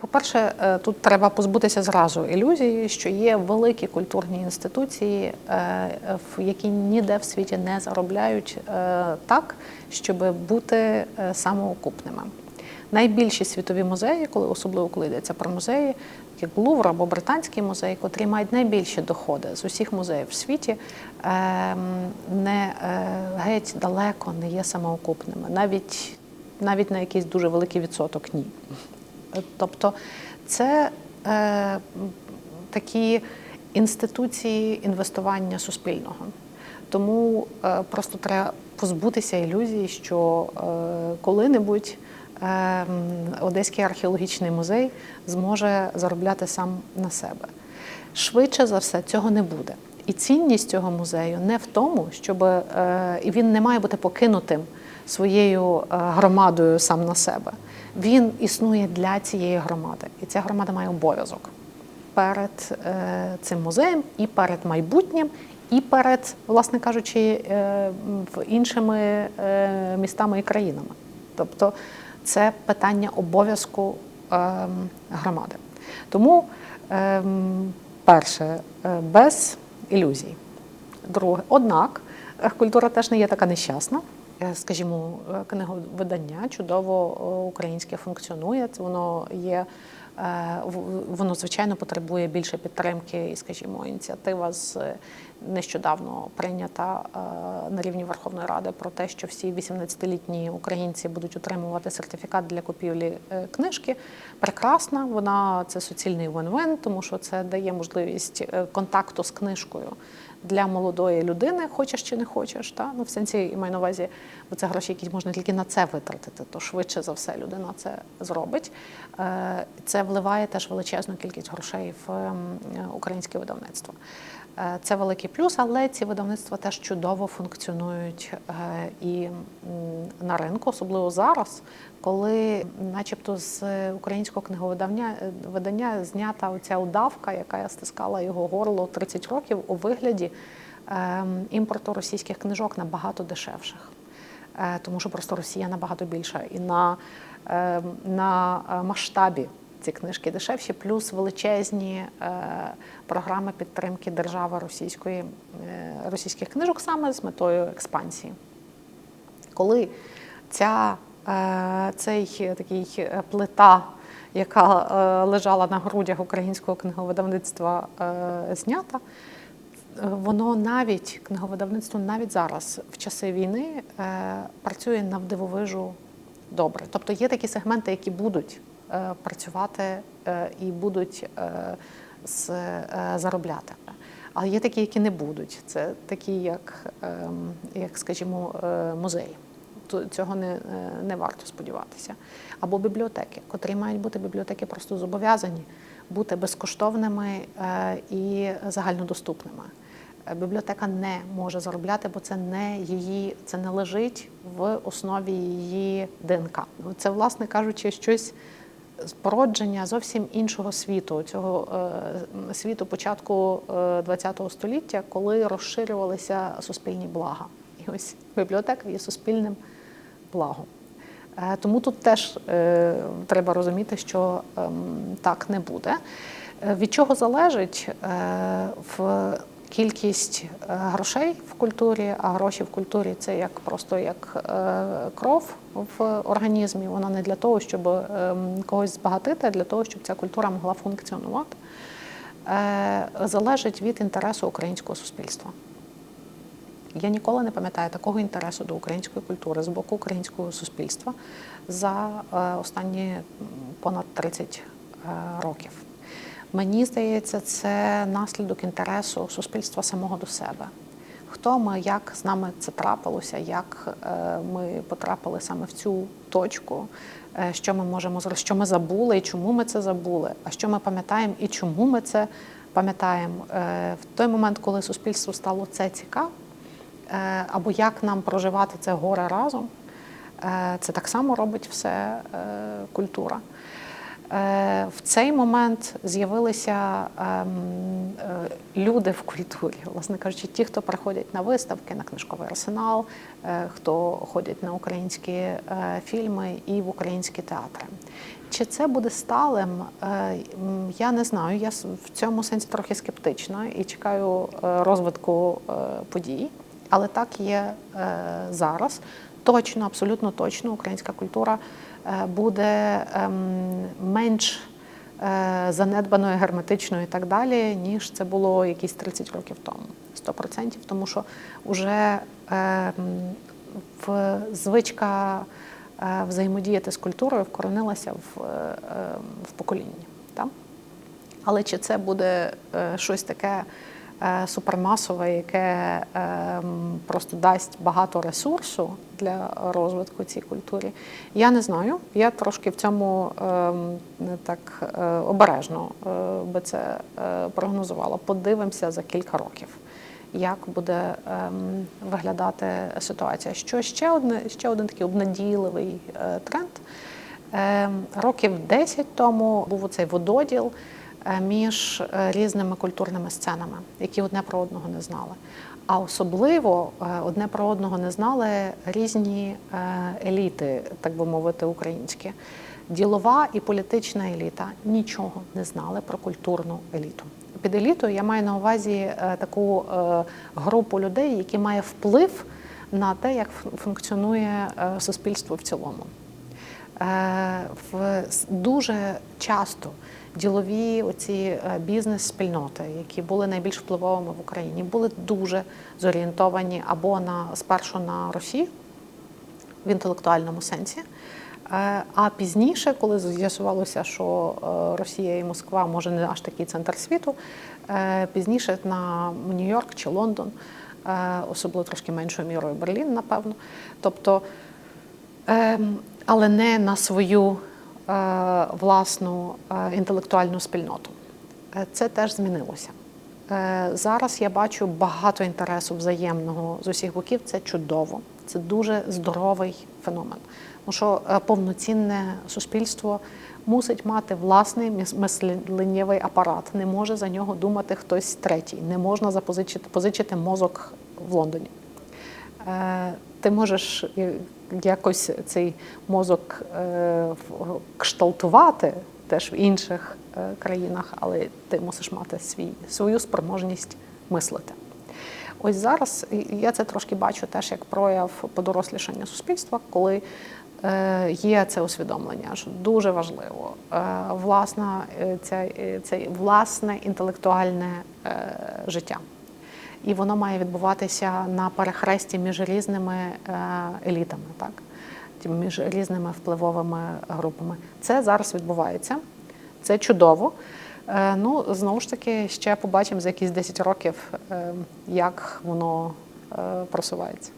По-перше, е, тут треба позбутися зразу ілюзії, що є великі культурні інституції, е, які ніде в світі не заробляють е, так, щоб бути самоокупними. Найбільші світові музеї, коли особливо коли йдеться про музеї, як Лувр або Британський музей, котрі мають найбільші доходи з усіх музеїв в світі, ем, не геть далеко не є самоокупними, навіть навіть на якийсь дуже великий відсоток ні. Тобто це е, такі інституції інвестування суспільного. Тому е, просто треба позбутися ілюзії, що е, коли-небудь е, Одеський археологічний музей зможе заробляти сам на себе. Швидше за все, цього не буде. І цінність цього музею не в тому, щоб е, він не має бути покинутим своєю е, громадою сам на себе. Він існує для цієї громади, і ця громада має обов'язок перед е, цим музеєм і перед майбутнім, і перед, власне кажучи, е, іншими е, містами і країнами. Тобто це питання обов'язку громади. Тому, перше, без ілюзій. Друге, однак, культура теж не є така нещасна. Е, Скажімо, е, книговидання чудово е, українське функціонує. Це воно є. Воно звичайно потребує більше підтримки, і, скажімо, ініціатива з нещодавно прийнята на рівні Верховної Ради про те, що всі 18-літні українці будуть отримувати сертифікат для купівлі книжки. Прекрасна, вона це суцільний вин-вин, тому що це дає можливість контакту з книжкою для молодої людини, хочеш чи не хочеш. Та? Ну, в сенсі і маю на увазі, бо це гроші, які можна тільки на це витратити, то швидше за все людина це зробить. Е, Це вливає теж величезну кількість грошей в ем, українське видавництво. Е, Це великий плюс, але ці видавництва теж чудово функціонують е, і на ринку, особливо зараз, коли, начебто, з українського книговидання видання знята оця удавка, яка стискала його горло 30 років у вигляді імпорту російських книжок набагато дешевших. Е, Тому що просто Росія набагато більша і на, ем, на е, масштабі ці книжки дешевші, плюс величезні е, програми підтримки держави російської, російських книжок саме з метою експансії. Коли ця, цей такий плита, яка е, лежала на грудях українського книговидавництва, е, знята, воно навіть книговидавництво навіть зараз, в часи війни, е, працює навдивовижу добре. Тобто є такі сегменти, які будуть е, працювати е, і будуть заробляти. Але є такі, які не будуть. Це такі, як, ем, як скажімо, музеї. Цього не, не варто сподіватися. Або бібліотеки, котрі мають бути бібліотеки просто зобов'язані бути безкоштовними е, і загальнодоступними. Е, Бібліотека не може заробляти, бо це не її, це не лежить в основі її ДНК. Це, власне кажучи, щось з породження зовсім іншого світу, цього е, світу початку ХХ століття, коли розширювалися суспільні блага. І ось бібліотека є суспільним благом. Е, Тому тут теж е, треба розуміти, що ем, так не буде. Е, Від чого залежить кількість грошей в культурі, а гроші в культурі це як просто як кров в організмі. Вона не для того, щоб ем, когось збагатити, а для того, щоб ця культура могла функціонувати. Залежить від інтересу українського суспільства. Я ніколи не пам'ятаю такого інтересу до української культури з боку українського суспільства за е, останні понад 30 е, років. Мені здається, це наслідок інтересу суспільства самого до себе. Хто ми, як з нами це трапилося, як е, ми потрапили саме в цю точку, що ми можемо що ми забули і чому ми це забули, а що ми пам'ятаємо і чому ми це пам'ятаємо. В той момент, коли суспільству стало це цікаво, або як нам проживати це горе разом, е, це так само робить все е, культура. Е, В цей момент з'явилися ем, е, люди в культурі, власне кажучи, ті, хто приходять на виставки, на книжковий арсенал, е, хто ходять на українські е, фільми і в українські театри. Чи це буде сталим? Е, Я не знаю. Я в цьому сенсі трохи скептична і чекаю е, розвитку е, подій. Але так є е, зараз. Точно, абсолютно точно, українська культура е, буде ем, менш е, занедбаною, герметичною і так далі, ніж це було якісь 30 років тому. 100%. Тому що вже ем, в звичка взаємодіяти з культурою вкоренилася в, е, е, в поколінні. Так? Але чи це буде щось таке супермасове, яке е, просто дасть багато ресурсу для розвитку цій культурі? Я не знаю. Я трошки в цьому е, не так е, обережно е, би це е, прогнозувала. Подивимося за кілька років. Як буде ем, виглядати ситуація? Що ще одне ще один такий обнадійливий е, тренд. Ем, Років 10 тому був оцей вододіл е, між е, різними культурними сценами, які одне про одного не знали. А особливо е, одне про одного не знали різні е, еліти, так би мовити, українські. Ділова і політична еліта нічого не знали про культурну еліту. Під елітою я маю на увазі е, таку е, групу людей, які має вплив на те, як функціонує е, суспільство в цілому. Е, в дуже часто ділові оці е, бізнес-спільноти, які були найбільш впливовими в Україні, були дуже зорієнтовані або на спершу на Росію в інтелектуальному сенсі. Е, А пізніше, коли з'ясувалося, що е, Росія і Москва може не аж такий центр світу, пізніше на Нью-Йорк чи Лондон, особливо трошки меншою мірою Берлін, напевно. Тобто Ем, але не на свою власну е, інтелектуальну спільноту. Е, Це теж змінилося. Е, Зараз я бачу багато інтересу взаємного з усіх боків. Це чудово, це дуже здоровий феномен. Тому що е, повноцінне суспільство мусить мати власний мис- мисленнєвий апарат. Не може за нього думати хтось третій. Не можна запозичити позичити мозок в Лондоні. Ти можеш е, якось цей мозок е, кшталтувати теж в інших е, країнах, але ти мусиш мати свій, свою спроможність мислити. Ось зараз я це трошки бачу теж як прояв подорослішання суспільства, коли є це усвідомлення, що дуже важливо власна, е, ця, е, це власне інтелектуальне життя. І воно має відбуватися на перехресті між різними е, елітами, так? Між різними впливовими групами. Це зараз відбувається. Це чудово. Е, Ну, знову ж таки, ще побачимо за якісь 10 років, е, як воно просувається.